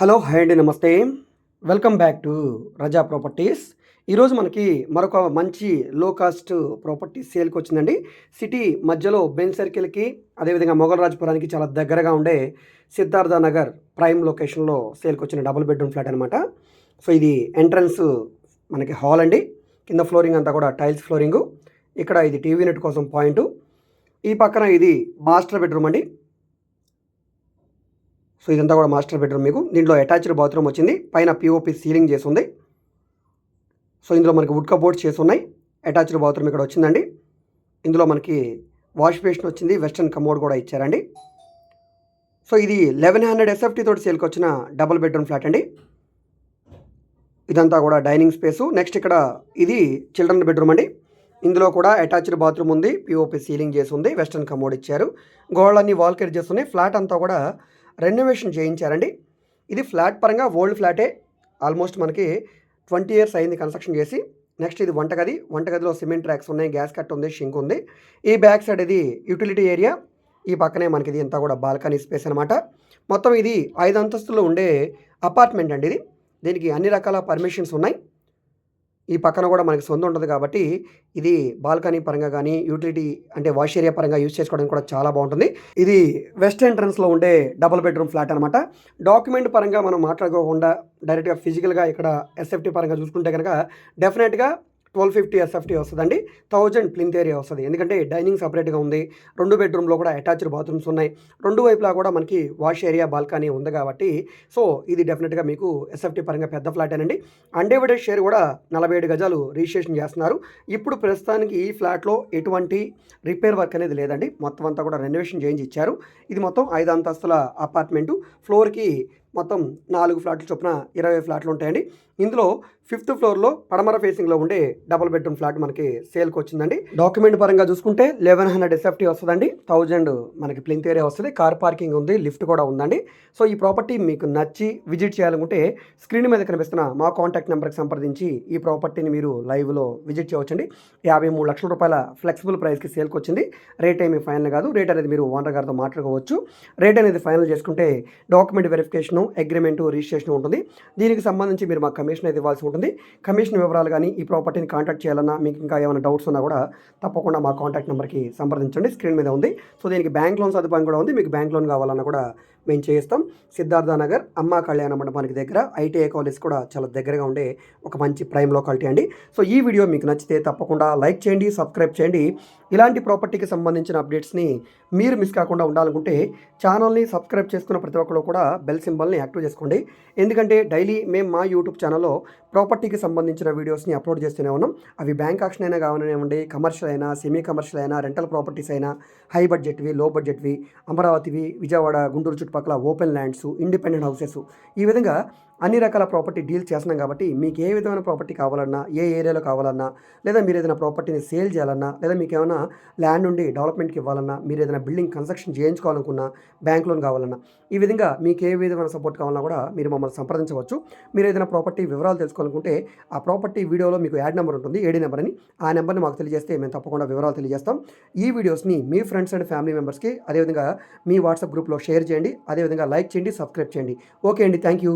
Hello hi అండి నమస్తే. Welcome back to Raza properties ఈరోజు మనకి మరొక మంచి లో కాస్ట్ ప్రాపర్టీ సేల్కి వచ్చిందండి. సిటీ మధ్యలో బెన్ సర్కిల్కి అదేవిధంగా మొగలరాజపురానికి చాలా దగ్గరగా ఉండే సిద్ధార్థ నగర్ ప్రైమ్ లొకేషన్లో సేల్కి వచ్చిన డబుల్ బెడ్రూమ్ ఫ్లాట్ అనమాట సో ఇది ఎంట్రన్స్ మనకి హాల్ అండి. కింద ఫ్లోరింగ్ అంతా కూడా టైల్స్ ఫ్లోరింగు ఇక్కడ ఇది టీవీ నెట్ కోసం పాయింట్ ఈ పక్కన ఇది మాస్టర్ బెడ్రూమ్ అండి. సో ఇదంతా కూడా మాస్టర్ బెడ్రూమ్ మీకు. దీంట్లో అటాచ్డ్ బాత్రూమ్ వచ్చింది. పైన పిఓపి సీలింగ్ చేసి ఉంది సో ఇందులో మనకి వుడ్ కబోర్డ్స్ చేసి ఉన్నాయి అటాచ్డ్ బాత్రూమ్ ఇక్కడ వచ్చిందండి. ఇందులో మనకి వాష్ బేషన్ వచ్చింది. వెస్టర్న్ కమోడ్ కూడా ఇచ్చారండి. సో ఇది లెవెన్ హండ్రెడ్ ఎస్ఎఫ్టీ తోటి సేల్కి వచ్చిన డబుల్ బెడ్రూమ్ ఫ్లాట్ అండి. ఇదంతా కూడా డైనింగ్ స్పేసు. నెక్స్ట్ ఇక్కడ ఇది చిల్డ్రన్ బెడ్రూమ్ అండి. ఇందులో కూడా అటాచ్డ్ బాత్రూమ్ ఉంది. పిఓపి సీలింగ్ చేసి ఉంది వెస్టర్న్ కమోడ్ ఇచ్చారు. గోడలన్నీ వాల్ కేర్ చేస్తున్నాయి. ఫ్లాట్ అంతా కూడా రెనోవేషన్ చేయించారండి. ఇది ఫ్లాట్ పరంగా ఓల్డ్ ఫ్లాటే. ఆల్మోస్ట్ మనకి ట్వంటీ ఇయర్స్ అయింది కన్స్ట్రక్షన్ చేసి. నెక్స్ట్ ఇది వంటగది. వంటగదిలో సిమెంట్ ట్రాక్స్ ఉన్నాయి గ్యాస్ కట్ ఉంది షింక్ ఉంది. ఈ బ్యాక్ సైడ్ ఇది యూటిలిటీ ఏరియా. ఈ పక్కనే మనకి ఇది అంతా కూడా బాల్కనీ స్పేస్ అనమాట మొత్తం ఇది ఐదు అంతస్తులు ఉండే అపార్ట్మెంట్ అండి ఇది. దీనికి అన్ని రకాల పర్మిషన్స్ ఉన్నాయి. ఈ పక్కన కూడా మనకి సొంత ఉంటుంది కాబట్టి ఇది బాల్కనీ పరంగా కానీ యూటిలిటీ అంటే వాష్ ఏరియా పరంగా యూజ్ చేసుకోవడానికి కూడా చాలా బాగుంటుంది. ఇది వెస్ట్ ఎంట్రన్స్లో ఉండే డబుల్ బెడ్రూమ్ ఫ్లాట్ అనమాట డాక్యుమెంట్ పరంగా మనం మాట్లాడుకోకుండా డైరెక్ట్గా ఫిజికల్గా ఇక్కడ ఎస్ఎఫ్టీ పరంగా చూసుకుంటే కనుక డెఫినెట్గా ట్వెల్వ్ ఫిఫ్టీ ఎస్ఎఫ్టీ వస్తుందండి. థౌజండ్ ప్లింత్ ఏరియా వస్తుంది. ఎందుకంటే డైనింగ్ సపరేట్గా ఉంది. రెండు బెడ్రూమ్లో కూడా అటాచ్డ్ బాత్రూమ్స్ ఉన్నాయి. రెండు వైపులా కూడా మనకి వాష్ ఏరియా బాల్కనీ ఉంది కాబట్టి సో ఇది డెఫినెట్గా మీకు ఎస్ఎఫ్టీ పరంగా పెద్ద ఫ్లాటేనండి అన్డివైడెడ్ షేర్ కూడా నలభై ఏడు గజాలు రిజిస్ట్రేషన్ చేస్తున్నారు. ఇప్పుడు ప్రస్తుతానికి ఈ ఫ్లాట్లో ఎటువంటి రిపేర్ వర్క్ అనేది లేదండి. మొత్తం అంతా కూడా రెనోవేషన్ చేయించి ఇచ్చారు. ఇది మొత్తం ఐదు అంతస్తుల అపార్ట్మెంటు. ఫ్లోర్కి మొత్తం నాలుగు ఫ్లాట్లు చొప్పున ఇరవై ఫ్లాట్లు ఉంటాయండి. ఇందులో ఫిఫ్త్ ఫ్లోర్లో పడమర ఫేసింగ్లో ఉండే డబుల్ బెడ్రూమ్ ఫ్లాట్ మనకి సేల్కి వచ్చిందండి. డాక్యుమెంట్ పరంగా చూసుకుంటే లెవెన్ హండ్రెడ్ ఎస్ఎఫ్టీ వస్తుందండి. థౌజండ్ మనకి ప్లింత్ ఏరియా వస్తుంది. కార్ పార్కింగ్ ఉంది లిఫ్ట్ కూడా ఉందండి. సో ఈ ప్రాపర్టీ మీకు నచ్చి విజిట్ చేయాలనుకుంటే స్క్రీన్ మీద కనిపిస్తున్న మా కాంటాక్ట్ నెంబర్కి సంప్రదించి ఈ ప్రాపర్టీని మీరు లైవ్లో విజిట్ చేయవచ్చండి. యాభై మూడు లక్షల రూపాయల ఫ్లెక్సిబుల్ ప్రైస్కి సేల్కి వచ్చింది. రేట్ ఏమీ ఫైనల్ కాదు. రేట్ అనేది మీరు ఓనర్ గారితో మాట్లాడుకోవచ్చు. రేట్ అనేది ఫైనల్ చేసుకుంటే డాక్యుమెంట్ వెరిఫికేషన్ అగ్రిమెంటు రిజిస్ట్రేషన్ ఉంటుంది. దీనికి సంబంధించి మీరు మాకు కమిషన్ అయితే ఇవ్వాల్సి ఉంటుంది. కమిషన్ వివరాలు కానీ ఈ ప్రాపర్టీని కాంటాక్ట్ చేయాలన్నా మీకు ఇంకా ఏమైనా డౌట్స్ ఉన్నా కూడా తప్పకుండా మా కాంటాక్ట్ నెంబర్కి సంప్రదించండి. స్క్రీన్ మీద ఉంది. సో దీనికి బ్యాంక్ లోన్ సదుపాయం కూడా ఉంది. మీకు బ్యాంక్ లోన్ కావాలన్నా కూడా మేము చేస్తాం. సిద్ధార్థ నగర్ అమ్మ కళ్యాణ మండపానికి దగ్గర. ఐటీఐ కాలేజ్ కూడా చాలా దగ్గరగా ఉండే ఒక మంచి ప్రైమ్ లోకాలిటీ అండి. సో ఈ వీడియో మీకు నచ్చితే తప్పకుండా లైక్ చేయండి సబ్స్క్రైబ్ చేయండి. ఇలాంటి ప్రాపర్టీకి సంబంధించిన అప్డేట్స్ని మీరు మిస్ కాకుండా ఉండాలనుకుంటే ఛానల్ని సబ్స్క్రైబ్ చేసుకున్న ప్రతి ఒక్కరు కూడా బెల్ సింబల్ని యాక్టివ్ చేసుకోండి. ఎందుకంటే డైలీ మేము మా యూట్యూబ్ ఛానల్లో ప్రాపర్టీకి సంబంధించిన వీడియోస్ని అప్లోడ్ చేస్తూనే ఉన్నాం. అవి బ్యాంక్ ఆక్షన్ అయినా కావాలనివ్వండి కమర్షియల్ అయినా సెమీ కమర్షియల్ అయినా రెంటల్ ప్రాపర్టీస్ అయినా హై బడ్జెట్వి లో బడ్జెట్వి అమరావతివి విజయవాడ గుంటూరు చుట్టుపక్కల ఓపెన్ ల్యాండ్స్ ఇండిపెండెంట్ హౌసెస్. ఈ విధంగా అన్ని రకాల ప్రాపర్టీ డీల్ చేస్తున్నాం కాబట్టి మీకు ఏ విధమైన ప్రాపర్టీ కావాలన్నా ఏ ఏరియాలో కావాలన్నా లేదా మీరు ఏదైనా ప్రాపర్టీని సేల్ చేయాలన్నా లేదా మీకు ఏమైనా ల్యాండ్ ఉండి డెవలప్మెంట్కి ఇవ్వాలన్నా మీరు ఏదైనా బిల్డింగ్ కన్స్ట్రక్షన్ చేయించుకోవాలనుకున్నా బ్యాంక్ లోన్ కావాలన్నా ఈ విధంగా మీకు ఏ విధమైన సపోర్ట్ కావాలన్నా కూడా మీరు మమ్మల్ని సంప్రదించవచ్చు. మీరు ఏదైనా ప్రాపర్టీ వివరాలు తెలుసుకోవాలనుకుంటే ఆ ప్రాపర్టీ వీడియోలో మీకు యాడ్ నెంబర్ ఉంటుంది ఏడీ నెంబర్ అని. ఆ నెంబర్ని మాకు తెలియజేస్తే మేము తప్పకుండా వివరాలు తెలియజేస్తాం. ఈ వీడియోస్ని మీ ఫ్రెండ్స్ అండ్ ఫ్యామిలీ మెంబర్స్కి అదేవిధంగా మీ వాట్సాప్ గ్రూప్లో షేర్ చేయండి అదేవిధంగా లైక్ చేయండి సబ్స్క్రైబ్ చేయండి. ఓకే అండి థ్యాంక్ యూ